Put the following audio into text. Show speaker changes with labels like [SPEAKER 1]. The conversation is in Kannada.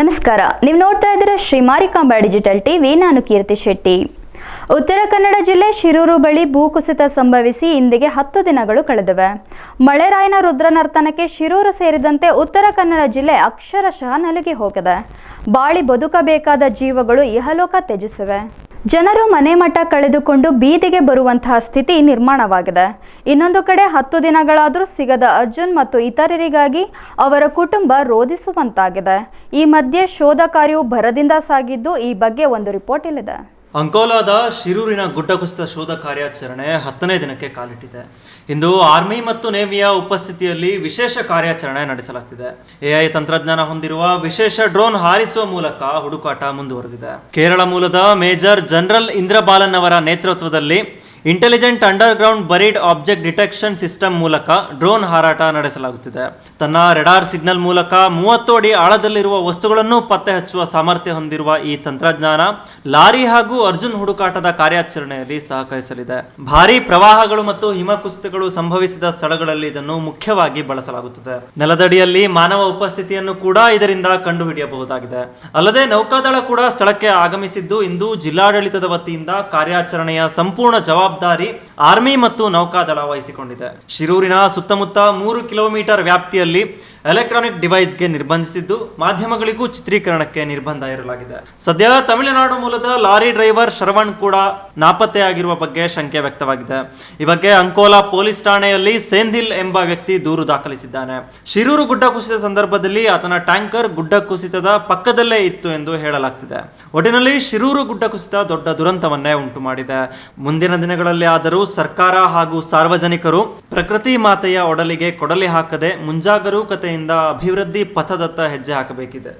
[SPEAKER 1] ನಮಸ್ಕಾರ. ನೀವು ನೋಡ್ತಾ ಇದ್ದೀರ ಶ್ರೀ ಮಾರಿಕಾಂಬಾ ಡಿಜಿಟಲ್ ಟಿವಿ. ನಾನು ಕೀರ್ತಿ ಶೆಟ್ಟಿ. ಉತ್ತರ ಕನ್ನಡ ಜಿಲ್ಲೆ ಶಿರೂರು ಬಳಿ ಭೂಕುಸಿತ ಸಂಭವಿಸಿ ಇಂದಿಗೆ ಹತ್ತು ದಿನಗಳು ಕಳೆದಿವೆ. ಮಳೆರಾಯನ ರುದ್ರನರ್ತನಕ್ಕೆ ಶಿರೂರು ಸೇರಿದಂತೆ ಉತ್ತರ ಕನ್ನಡ ಜಿಲ್ಲೆ ಅಕ್ಷರಶಃ ನಲುಗಿ ಹೋಗಿದೆ. ಬಾಳಿ ಬದುಕಬೇಕಾದ ಜೀವಗಳು ಇಹಲೋಕ ತ್ಯಜಿಸಿವೆ. ಜನರು ಮನೆ ಮಠ ಕಳೆದುಕೊಂಡು ಬೀದಿಗೆ ಬರುವಂತಹ ಸ್ಥಿತಿ ನಿರ್ಮಾಣವಾಗಿದೆ. ಇನ್ನೊಂದು ಕಡೆ ಹತ್ತು ದಿನಗಳಾದರೂ ಸಿಗದ ಅರ್ಜುನ್ ಮತ್ತು ಇತರರಿಗಾಗಿ ಅವರ ಕುಟುಂಬ ರೋಧಿಸುವಂತಾಗಿದೆ. ಈ ಮಧ್ಯೆ ಶೋಧ ಕಾರ್ಯವು ಭರದಿಂದ ಸಾಗಿದ್ದು ಈ ಬಗ್ಗೆ ಒಂದು ರಿಪೋರ್ಟ್ ಇಲ್ಲಿದೆ.
[SPEAKER 2] ಅಂಕೋಲಾದ ಶಿರೂರಿನ ಗುಡ್ಡ ಕುಸಿತ ಶೋಧ ಕಾರ್ಯಾಚರಣೆ ಹತ್ತನೇ ದಿನಕ್ಕೆ ಕಾಲಿಟ್ಟಿದೆ. ಇಂದು ಆರ್ಮಿ ಮತ್ತು ನೇವಿಯ ಉಪಸ್ಥಿತಿಯಲ್ಲಿ ವಿಶೇಷ ಕಾರ್ಯಾಚರಣೆ ನಡೆಸಲಾಗ್ತಿದೆ. ಎಐ ತಂತ್ರಜ್ಞಾನ ಹೊಂದಿರುವ ವಿಶೇಷ ಡ್ರೋನ್ ಹಾರಿಸುವ ಮೂಲಕ ಹುಡುಕಾಟ ಮುಂದುವರೆದಿದೆ. ಕೇರಳ ಮೂಲದ ಮೇಜರ್ ಜನರಲ್ ಇಂದ್ರಬಾಲನ್ ಅವರ ನೇತೃತ್ವದಲ್ಲಿ intelligent underground buried object detection system ಮೂಲಕ ಡ್ರೋನ್ ಹಾರಾಟ ನಡೆಸಲಾಗುತ್ತಿದೆ. ತನ್ನ ರೆಡಾರ್ ಸಿಗ್ನಲ್ ಮೂಲಕ ಮೂವತ್ತು ಅಡಿ ಆಳದಲ್ಲಿರುವ ವಸ್ತುಗಳನ್ನು ಪತ್ತೆ ಹಚ್ಚುವ ಸಾಮರ್ಥ್ಯ ಹೊಂದಿರುವ ಈ ತಂತ್ರಜ್ಞಾನ ಲಾರಿ ಹಾಗೂ ಅರ್ಜುನ್ ಹುಡುಕಾಟದ ಕಾರ್ಯಾಚರಣೆಯಲ್ಲಿ ಸಹಕರಿಸಲಿದೆ. ಭಾರೀ ಪ್ರವಾಹಗಳು ಮತ್ತು ಹಿಮಕುಸಿತಗಳು ಸಂಭವಿಸಿದ ಸ್ಥಳಗಳಲ್ಲಿ ಇದನ್ನು ಮುಖ್ಯವಾಗಿ ಬಳಸಲಾಗುತ್ತದೆ. ನೆಲದಡಿಯಲ್ಲಿ ಮಾನವ ಉಪಸ್ಥಿತಿಯನ್ನು ಕೂಡ ಇದರಿಂದ ಕಂಡುಹಿಡಿಯಬಹುದಾಗಿದೆ. ಅಲ್ಲದೆ ನೌಕಾದಳ ಕೂಡ ಸ್ಥಳಕ್ಕೆ ಆಗಮಿಸಿದ್ದು ಇಂದು ಜಿಲ್ಲಾಡಳಿತದ ವತಿಯಿಂದ ಕಾರ್ಯಾಚರಣೆಯ ಸಂಪೂರ್ಣ ಜವಾಬ್ದಾರಿ ಆರ್ಮಿ ಮತ್ತು ನೌಕಾದಳ ವಹಿಸಿಕೊಂಡಿದೆ. ಶಿರೂರಿನ ಸುತ್ತಮುತ್ತ ಮೂರು ಕಿಲೋಮೀಟರ್ ವ್ಯಾಪ್ತಿಯಲ್ಲಿ ಎಲೆಕ್ಟ್ರಾನಿಕ್ ಡಿವೈಸ್ಗೆ ನಿರ್ಬಂಧಿಸಿದ್ದು, ಮಾಧ್ಯಮಗಳಿಗೂ ಚಿತ್ರೀಕರಣಕ್ಕೆ ನಿರ್ಬಂಧ ಇರಲಾಗಿದೆ ಸದ್ಯ ತಮಿಳುನಾಡು ಮೂಲದ ಲಾರಿ ಡ್ರೈವರ್ ಶರವಣ್ ಕೂಡ ನಾಪತ್ತೆಯಾಗಿರುವ ಬಗ್ಗೆ ಶಂಕೆ ವ್ಯಕ್ತವಾಗಿದೆ. ಈ ಬಗ್ಗೆ ಅಂಕೋಲಾ ಪೊಲೀಸ್ ಠಾಣೆಯಲ್ಲಿ ಸೇಂಧಿಲ್ ಎಂಬ ವ್ಯಕ್ತಿ ದೂರು ದಾಖಲಿಸಿದ್ದಾನೆ. ಶಿರೂರು ಗುಡ್ಡ ಕುಸಿತ ಸಂದರ್ಭದಲ್ಲಿ ಆತನ ಟ್ಯಾಂಕರ್ ಗುಡ್ಡ ಕುಸಿತದ ಪಕ್ಕದಲ್ಲೇ ಇತ್ತು ಎಂದು ಹೇಳಲಾಗ್ತಿದೆ. ಒಟ್ಟಿನಲ್ಲಿ ಶಿರೂರು ಗುಡ್ಡ ಕುಸಿತ ದೊಡ್ಡ ದುರಂತವನ್ನೇ ಉಂಟು ಮಾಡಿದೆ ಮುಂದಿನ ದಿನಗಳಲ್ಲಿ ಆದರೂ ಸರ್ಕಾರ ಹಾಗೂ ಸಾರ್ವಜನಿಕರು ಪ್ರಕೃತಿ ಮಾತೆಯ ಒಡಲಿಗೆ ಕೊಡಲಿ ಹಾಕದೆ ಮುಂಜಾಗರೂಕತೆಯಿಂದ ಅಭಿವೃದ್ಧಿ ಪಥದತ್ತ ಹೆಜ್ಜೆ ಹಾಕಬೇಕಿದೆ.